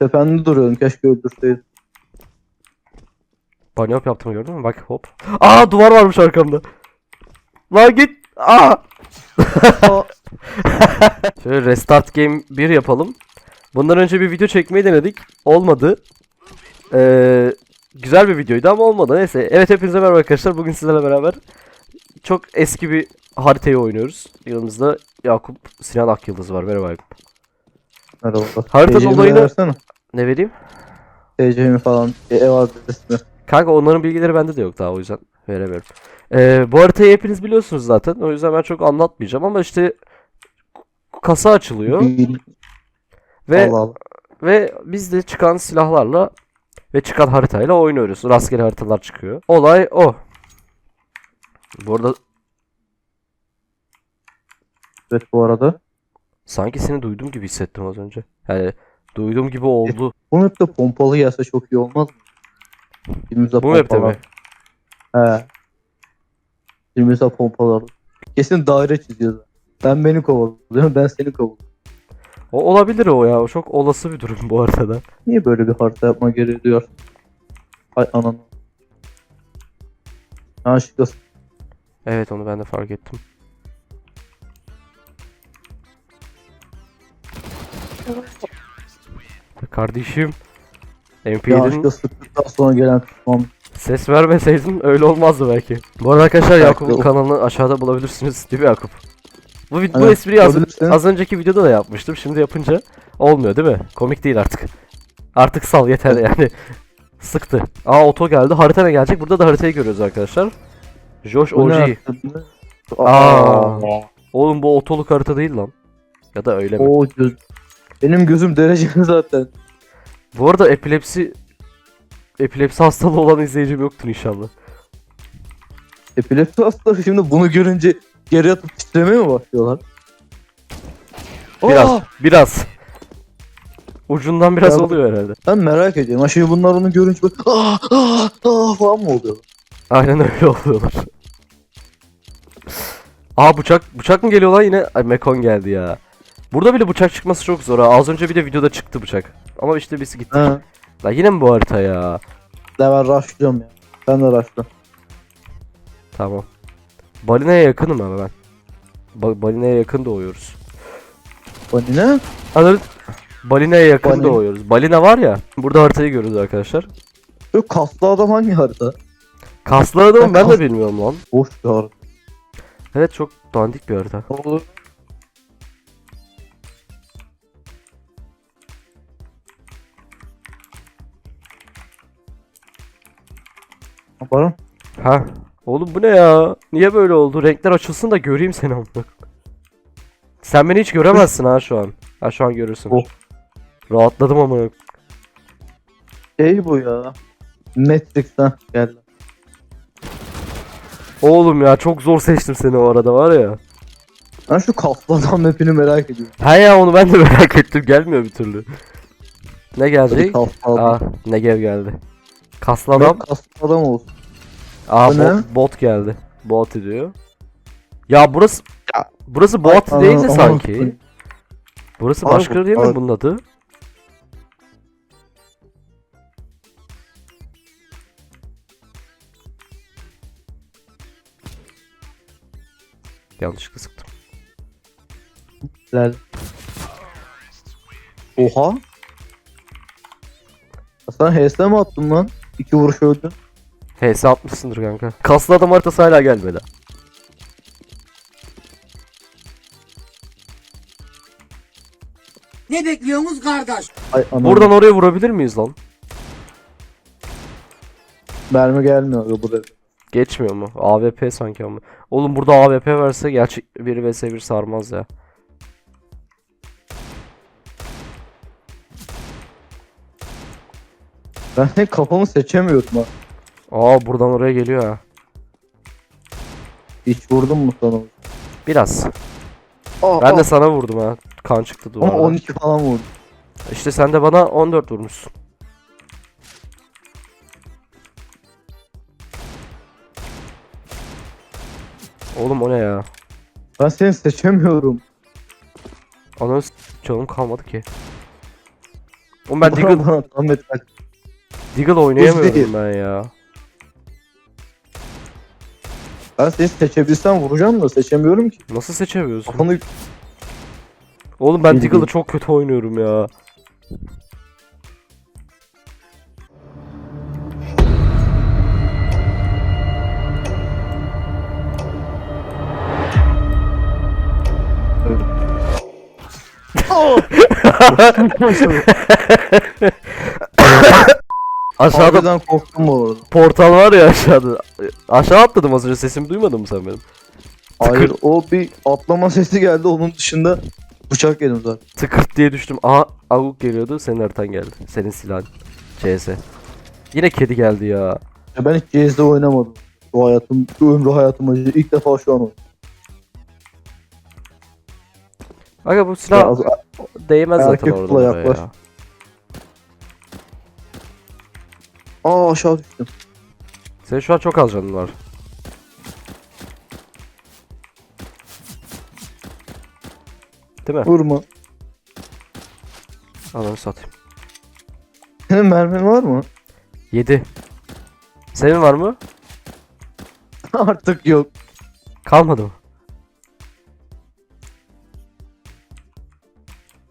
Tepende duruyorum keşke öldürseydin. Bunny hop yaptım gördün mü? Bak hop. Aa duvar varmış arkamda. Lan git. Aa, Şöyle restart game 1 yapalım. Bundan önce bir video çekmeyi denedik. Olmadı. Ee, güzel bir videoydu ama olmadı. Neyse. Evet hepinize merhaba arkadaşlar. Bugün sizlerle beraber çok eski bir haritayı oynuyoruz. Yanımızda Yakup Sinan Akyıldız var. Merhaba Yakup. Merhaba. Harita TC'mi versene. Ne vereyim? TC'mi falan. E, ev adresini. Kanka onların bilgileri bende de yok daha o yüzden veremiyorum. Ee, bu haritayı hepiniz biliyorsunuz zaten. O yüzden ben çok anlatmayacağım ama işte kasa açılıyor Bil- ve Allah Allah. ve biz de çıkan silahlarla ve çıkan haritayla oynuyoruz. Rastgele haritalar çıkıyor. Olay o. Bu arada Evet bu arada. Sanki seni duyduğum gibi hissettim az önce. Yani duyduğum gibi oldu. Bu map'te pompalı gelse çok iyi olmaz mı? Filmimizde Bu map'te mi? He. Filmimizde pompalı. Kesin daire çiziyorlar. Ben beni kovalıyorum, ben seni kovalıyorum. O olabilir o ya. O çok olası bir durum bu haritada. Niye böyle bir harita yapma gereği duyar? Ay ananı. Ha şurası. Evet onu ben de fark ettim. Kardeşim. Ya MP7'nin şurası sıktıktan sonra gelen tutmam. ses vermeseydin öyle olmazdı belki. Bu arada arkadaşlar Belki Yakup'un o- kanalını aşağıda bulabilirsiniz. Değil mi Yakup? Bu, vid- bu Evet, espriyi az, az önceki videoda da yapmıştım. Şimdi yapınca olmuyor değil mi? Komik değil artık. Artık sal yeter yani. Sıktı. Aa oto geldi. Harita ne gelecek? Burada da haritayı görüyoruz arkadaşlar. Josh Bu ne OG. yaptı? Aa. Oğlum bu otoluk harita değil lan. Ya da öyle mi? O göz. Benim gözüm dereceli zaten. Bu arada epilepsi epilepsi hastalığı olan izleyicim yoktur inşallah. Epilepsi hastaları şimdi bunu görünce geri atıp titremeye mi başlıyorlar? Biraz, Aa! biraz. Ucundan biraz Ya- oluyor herhalde. Ben merak ediyorum. Ha şimdi bunlar onu görünce böyle aa aa aa falan mı oluyor? Aynen öyle oluyorlar. Aa bıçak bıçak mı geliyor lan yine? Ay Mekon geldi ya. Burada bile bıçak çıkması çok zor ha. Az önce bir de videoda çıktı bıçak. Ama işte biz gittik. Ha. Lan yine mi bu harita ya? Ben ben rushlıyorum ya. Ben de rushlıyorum. Tamam. Balina'ya yakınım ama ben. Ba- Balina'ya yakın doğuyoruz. Ne? Anladın? Balina'ya yakın Balina. doğuyoruz. Balina var ya. Burada haritayı görüyoruz arkadaşlar. Böyle kaslı adam hangi harita? Kaslı adamı Ben ben de kas- bilmiyorum lan. Boş bir harita. Evet çok dandik bir harita. Olur? Yaparım. Ha. Oğlum bu ne ya? Niye böyle oldu? Renkler açılsın da göreyim seni amına. Sen beni hiç göremezsin ha şu an. Ha şu an görürsün. Oh. Rahatladım ama. Şey bu ya. Matrix'ten geldi. Oğlum ya çok zor seçtim seni o arada var ya. Ben şu kaslı adam mapini merak ediyorum. Ha ya onu ben de merak ettim. Gelmiyor bir türlü. Ne gelecek? Aa Negev geldi. Kaslı Adam. Kaslı adam olsun. Aa Bu bot, ne? bot geldi. Bot diyor. Ya burası Ya. burası bot Ay, değil de sanki. Burası Abi başka değil mi abi- bunun adı? Yanlışlıkla sıktım. Helal. Oha. Sen HS mi attın lan? İki vuruş öldün. HS atmışsındır kanka. Kaslı adam haritası hala gelmedi. Ne bekliyorsunuz kardeş? Ay anam. Buradan oraya vurabilir miyiz lan? mermi gelmiyor ya buraya. Geçmiyor mu? AWP sanki ama. Oğlum burada AWP verse gerçek 1 vs 1 sarmaz ya. Ben senin kafamı seçemiyorum ha. Aa buradan oraya geliyor ha. Hiç vurdun mu sana? Biraz. Aa, Ben aa. de sana vurdum ha. Kan çıktı Ama duvardan. 12 falan vurdum. İşte sen de bana 14 vurmuşsun. Oğlum o ne ya? Ben seni seçemiyorum. Ananı s- canım kalmadı ki. Oğlum ben Deagle, Bana Ahmet Deagle değil. oynayamıyorum ben ya. Ben seni seçebilsem vuracağım da seçemiyorum ki. Nasıl seçemiyorsun? Kafanı Oğlum ben. Deagle'ı çok kötü oynuyorum ya. Aşağıda Harbiden korktum bu arada. portal var ya aşağıda. Aşağı atladım az önce sesimi duymadın mı sen benim? Hayır o bir atlama sesi geldi onun dışında bıçak yedim zaten. Tıkırt diye düştüm. Aha avuk geliyordu senin haritan geldi. Senin silahın. CS. Yine kedi geldi ya. Ya ben hiç CS'de oynamadım. Bu hayatım, bu ömrü hayatım acı. İlk defa şu an oynadım. Aga bu silah az- değmez zaten erkek oraya yaklaş. ya. Aa aşağı düştüm. Senin şu an çok az canın var. Değil mi? Vurma. Ananı satayım. Senin mermin var mı? 7. Senin var mı? Artık yok. Kalmadı mı?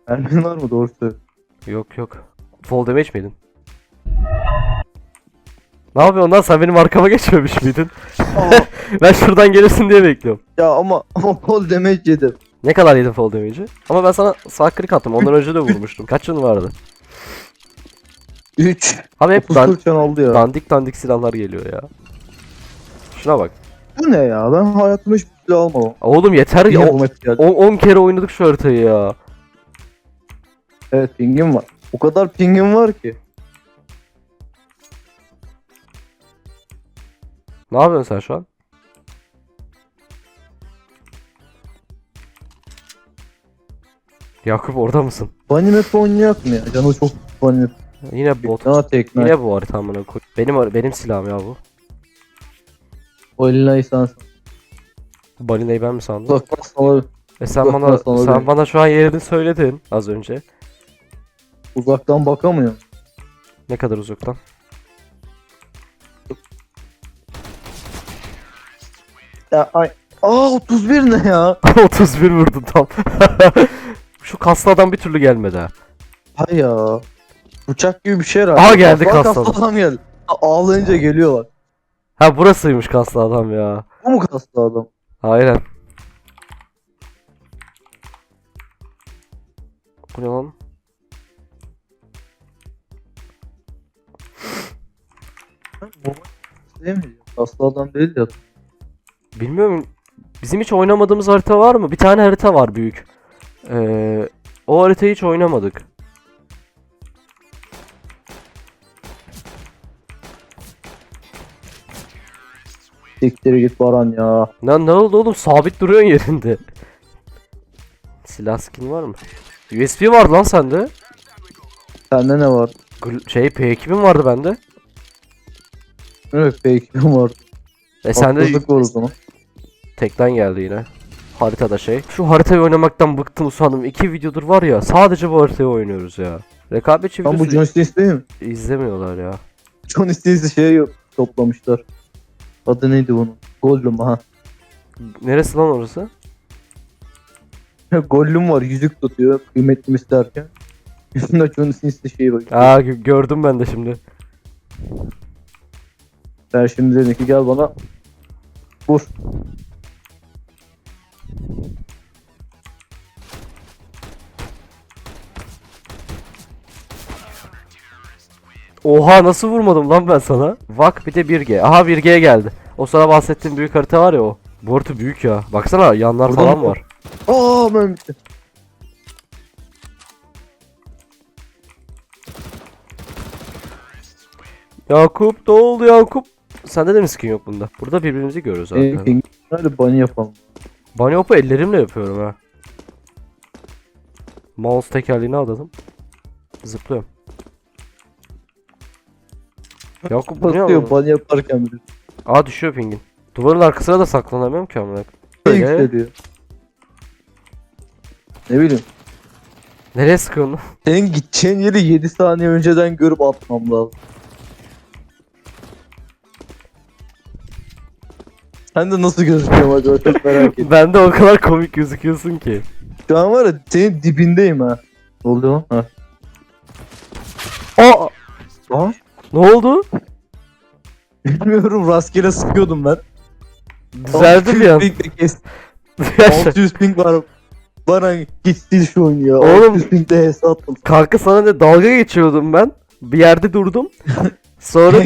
Mermin var mı doğru söyle. Yok yok. Fall damage miydin? Ne yapıyorsun lan sen benim arkama geçmemiş miydin? Ben şuradan gelirsin diye bekliyorum. ya ama ama kol damage yedim. Ne kadar yedin fall damage'i? Ama ben sana sağ klik attım. Ondan önce de vurmuştum. Kaç canın vardı? 3. Abi hep 30 dan- 40 can oldu ya. dandik dandik silahlar geliyor ya. Şuna bak. Bu ne ya? Ben hayatımda hiçbir silah almadım. Oğlum yeter ya. Yine bu map geldi. 10 kere oynadık şu haritayı ya. Evet pingim var. O kadar pingim var ki. Ne yapıyorsun sen şu an? Yakup orada mısın? Bunny map oynayak mı ya? Canı çok bunny map. Yine bot. Daha. Yine bu harita amına koy. Benim benim silahım ya bu. Eline sen Balinayı ben mi sandım? uzaktan sana E sen Uzaktan bana sana sen bana şu an yerini söyledin az önce. uzaktan bakamıyorum. Ne kadar uzaktan? Ya ay. Aa 31 ne ya? 31 vurdun tam. Şu kaslı adam bir türlü gelmedi ha. Hay ya. Bıçak gibi bir şey herhalde. Aha geldi kaslı kaslı adam geldi. A- Ağlayınca geliyorlar. Ha burasıymış kaslı adam ya. Bu mu kaslı adam? Aynen. Bu ne lan? Mi? Kaslı adam değil ya. Bilmiyorum. Bizim hiç oynamadığımız harita var mı? Bir tane harita var büyük. Ee, o haritayı hiç oynamadık. Siktir git Baran ya. Ne, ne oldu oğlum? Sabit duruyorsun yerinde. Silah skin var mı? USB var lan sende. Sende ne var? Gl- Şey P2000 vardı bende. Evet belki var. E sende Haksızlık var o zaman. Tekten geldi yine. Haritada şey. Şu haritayı oynamaktan bıktım usandım. İki videodur var ya sadece bu haritayı oynuyoruz ya. Rekabetçi bu videosu John Stevens değil mi? izlemiyorlar ya. John Stevens'i şey yok, toplamışlar. Adı neydi bunun? Gollum ha. Neresi lan orası? Gollum var yüzük tutuyor kıymetli isterken. Yüzünde John Stevens'i şeyi bak. Aa gö- gördüm ben de şimdi. Sen şimdi dedin ki gel bana vur. Oha nasıl vurmadım lan ben sana? Vak bir de 1G. Aha 1G geldi. O sana bahsettiğim büyük harita var ya o. Bu harita büyük ya. Baksana yanlar Burada falan mı? var. Aa ben bitti. Yakup ne oldu Yakup? Sende de mi skin yok bunda? Burada birbirimizi görüyoruz Ee. King. Hadi bunny yapalım. Bunny hop'u ellerimle yapıyorum ha. Mouse tekerleğini adadım. Zıplıyorum. Yakup bu ne Basıyor yapıyor? bunny yaparken bile. Aa düşüyor pingin. Duvarın arkasına da saklanamıyorum ki amına. Ne yükseliyor. Ne bileyim. Nereye sıkıyorsun? Senin gideceğin yeri 7 saniye önceden görüp atmam lazım. Sen de nasıl gözüküyorum acaba çok merak ettim. ben de o kadar komik gözüküyorsun ki. Şu an var ya senin dibindeyim ha. Ne oluyor lan? Ha. Aa! Aa, Ne oldu? bilmiyorum rastgele sıkıyordum ben. Düzeldi bir an. 600 ping de kes. 600 ping var. Bana gitti şu oyun ya. Oğlum. 600 ping de hesap attım. Kanka sana ne dalga geçiyordum ben. Bir yerde durdum. Sonra